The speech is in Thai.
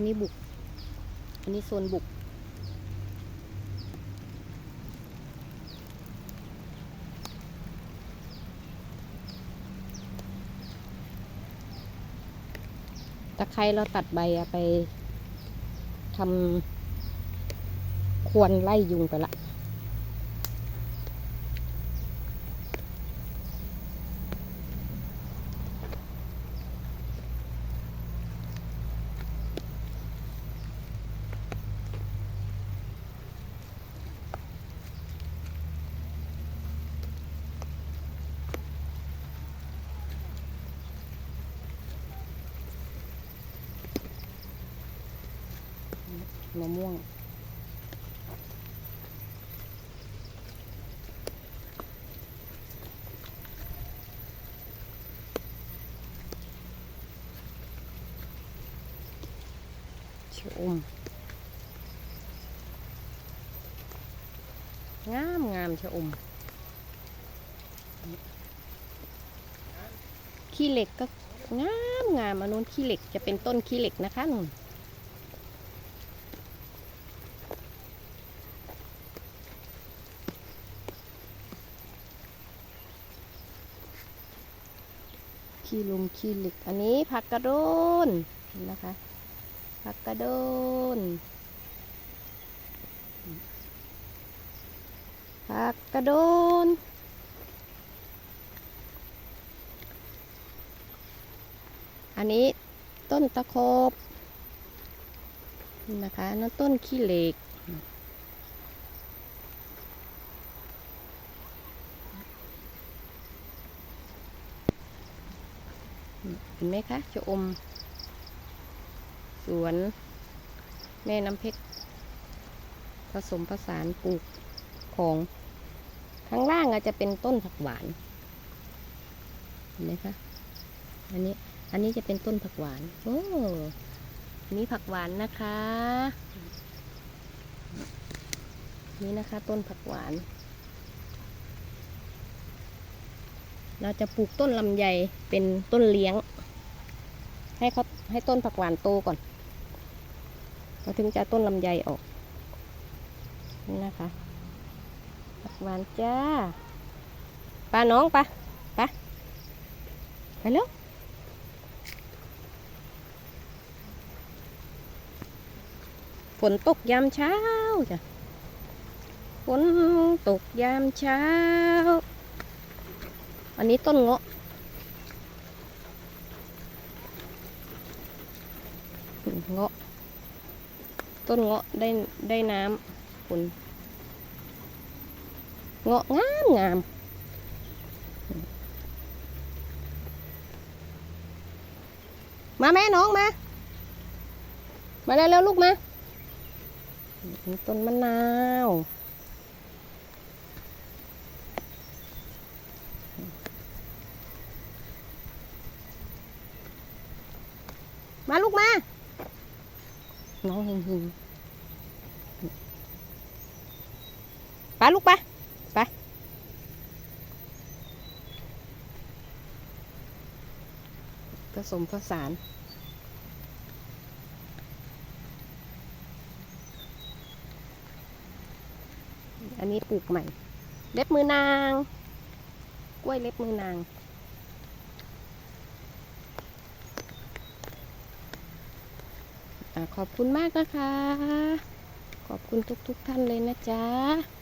นนี้บุก อันนี้โซนบุก ตะไคร้เราตัดใบไปทำควรไล่ยุงไปละ มะม่วง ชอม งามงามชะอม ขี้เหล็กก็งามงามอันนู้นขี้เหล็กจะเป็นต้นขี้เหล็กนะคะนุ่น ขี้ลุมขี้เหล็ก อันนี้ผักกระโดนนะคะ ผักกระโดนผักกระโดนอันนี้ต้นตะโคบนะคะนั่นต้นขี้เหล็ก เห็นไหมคะชะอม สวน แม่น้ำเพชรผสมผสานปลูกของข้างล่างอาจจะเป็นต้นผักหวานเห็นไหมคะอันนี้อันนี้จะเป็นต้นผักหวานโอ้อันนี้ผักหวานนะคะ นี่นะคะต้นผักหวาน เราจะปลูกต้นลำไยเป็นต้นเลี้ยง ให้เขาให้ต้นผักหวานโตก่อนเราถึงจะต้นลำไยออกนี่นะคะผักหวานจ้าปลาน้องปะปะไปเร็วฝนตกยามเช้าจ้ะฝนตกยามเช้า อันนี้ต้นเงาะเงาะ ต้นเงาะได้ได้น้ำคุณเงาะงามงามมาแม่น้องมา มาได้แล้วลูกมา ต้นมะนาว มาลูกมา น้องหิงหิงไปลูกไปไปผสมผสานอันนี้ปลูกใหม่ เล็บมือนาง กล้วยเล็บมือนาง อะ ขอบคุณมากนะคะ ขอบคุณทุกๆทท่านเลยนะจ๊ะ